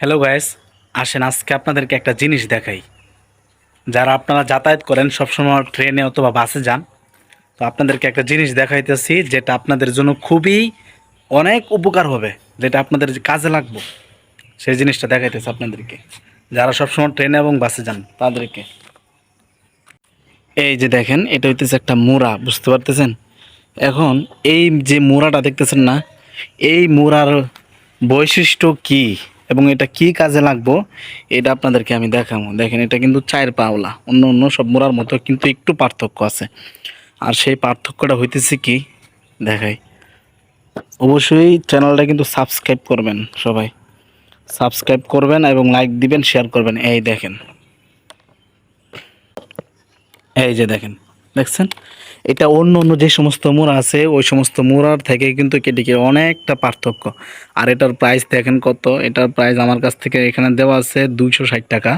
Hello guys আসেন, আজকে আপনাদেরকে একটা জিনিস দেখাই। যারা আপনারা যাতায়াত করেন, সবসময় ট্রেনে অথবা বাসে যান, তো আপনাদেরকে একটা জিনিস দেখাইতেছি যেটা আপনাদের জন্য খুবই অনেক উপকার হবে, যেটা আপনাদের কাজে লাগবে। সেই জিনিসটা দেখাইতেছে আপনাদেরকে। যারা সবসময় ট্রেনে এবং বাসে যান, তাদেরকে। এই যে দেখেন, এটা হইতেছে একটা মোড়া, বুঝতে পারতেছেন? এখন এই যে মোড়াটা দেখতেছেন না, এই মোড়ার বৈশিষ্ট্য কি? এবং এটা কি কাজে লাগবো, এটা আপনাদেরকে আমি দেখাবো দেখেন, এটা কিন্তু চায়ের পাওলা। অন্য অন্য সব মোড়ার মতো কিন্তু একটু পার্থক্য আছে। আর সেই পার্থক্যটা হইতেছে কি, দেখাই। অবশ্যই চ্যানেলটা কিন্তু সাবস্ক্রাইব করবেন সবাই। সাবস্ক্রাইব করবেন এবং লাইক দিবেন শেয়ার করবেন। এই দেখেন। এই যে দেখেন, দেখছেন? এটা অন্য অন্য যে সমস্ত মোড়া আছে, ওই সমস্ত মোড়ার থেকে কিন্তু কেটিকে অনেকটা পার্থক্য। আর এটার প্রাইস দেখেন কত? এটার প্রাইস আমার কাছ থেকে এখানে দেওয়া আছে দুইশো ষাট টাকা।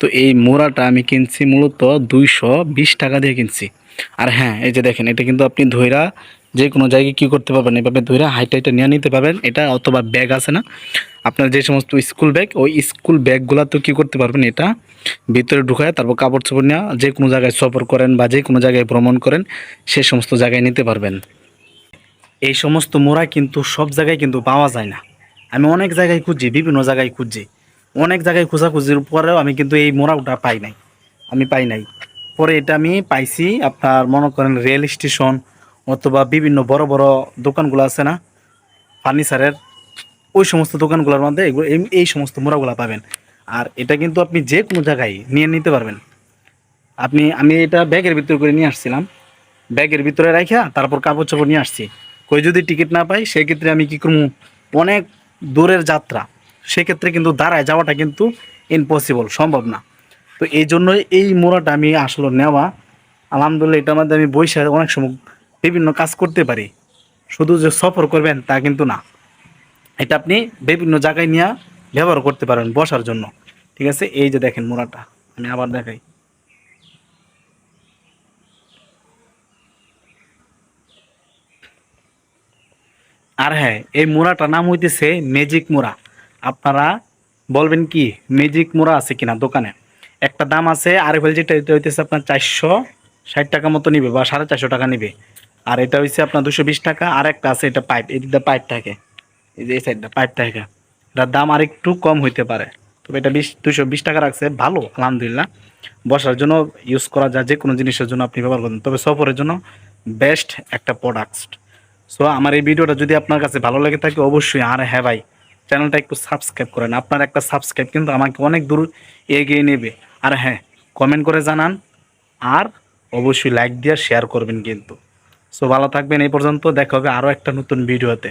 তো এই মোড়াটা আমি কিনছি মূলত দুইশো বিশ টাকা দিয়ে কিনছি। আর হ্যাঁ এই যে দেখেন, এটা কিন্তু আপনি ধৈরা যে কোনো জায়গায় কী করতে পারবেন? এভাবে ধৈরা হাইটা হাইটা নিয়ে নিতে পারবেন। এটা অথবা ব্যাগ আছে না? আপনার যে সমস্ত স্কুল ব্যাগ ওই স্কুল ব্যাগগুলো তো কী করতে পারবেন? এটা ভিতরে ঢুকায় তারপর কাপড় চোপড় নেওয়া যে কোনো জায়গায় সফর করেন বা যে কোনো জায়গায় ভ্রমণ করেন, সে সমস্ত জায়গায় নিতে পারবেন। এই সমস্ত মোড়া কিন্তু সব জায়গায় কিন্তু পাওয়া যায় না। আমি অনেক জায়গায় খুঁজছি, বিভিন্ন জায়গায় খুঁজছি। অনেক জায়গায় খোঁজাখুঁজির পরেও আমি কিন্তু এই মোড়াটা পাই নাই। আমি পাই নাই। পরে এটা আমি পাইছি আপনার মনে করেন রেল স্টেশন অথবা বিভিন্ন বড় বড় দোকানগুলো আছে না ফার্নিচারের ওই সমস্ত দোকানগুলোর মধ্যে এগুলো এই- সমস্ত মোড়াগুলো পাবেন। আর এটা কিন্তু আপনি যে কোনো জায়গায় নিয়ে নিতে পারবেন। আপনি আমি এটা ব্যাগের ভিতরে করে নিয়ে আসছিলাম। ব্যাগের ভিতরে রাখা তারপর কাপড় চোপড় নিয়ে আসছি। কই যদি টিকিট না পাই, সেক্ষেত্রে আমি কী করব? অনেক দূরের যাত্রা। সেক্ষেত্রে কিন্তু দাঁড়ায় যাওয়াটা কিন্তু ইম্পসিবল সম্ভব না। তো এই জন্যই এই মোড়াটা আমি আসলে নেওয়া। আলহামদুলিল্লাহ, এটার মধ্যে আমি বৈশাখ অনেক সময় বিভিন্ন কাজ করতে পারি। শুধু যে সফর করবেন তা কিন্তু না। এটা আপনি বিভিন্ন জায়গায় নিয়ে ব্যবহার করতে পারেন বসার জন্য। ঠিক আছে? এই যে দেখেন মোড়াটা, আমি আবার দেখাই। আর হ্যাঁ এই মোড়াটার নাম হইতেছে ম্যাজিক মোড়া। আপনারা বলবেন কি, ম্যাজিক মোড়া আছে কিনা দোকানে? একটা দাম আছে আর এফএল যেটা, এটা হইতেছে আপনার চারশো ষাট টাকা মতো নিবে বা সাড়ে চারশো টাকা নিবে। আর এটা হইছে আপনার দুশো বিশ টাকা আর একটা আছে, এটা পাইপ, এই দিকটা পাইপ থাকে। এই যে এই সাইডটা পাইপ থাকে। এটার দাম আর একটু কম হইতে পারে। তবে এটা বিশ দুশো বিশ টাকা রাখছে। ভালো, আলহামদুলিল্লাহ। বসার জন্য ইউজ করা যায় যে কোনো জিনিসের জন্য আপনি ব্যবহার করেন তবে সফরের জন্য বেস্ট একটা প্রোডাক্ট সো আমার এই ভিডিওটা যদি আপনার কাছে ভালো লেগে থাকে, অবশ্যই আর হ্যাঁ ভাই চ্যানেলটা একটু সাবস্ক্রাইব করেন। আপনার একটা সাবস্ক্রাইব কিন্তু আমাকে অনেক দূর এগিয়ে নেবে। আর হ্যাঁ কমেন্ট করে জানান। আর অবশ্যই লাইক দিয়ে শেয়ার করবেন কিন্তু। সো ভালো থাকবেন। এই পর্যন্ত দেখা হবে আরও একটা নতুন ভিডিওতে।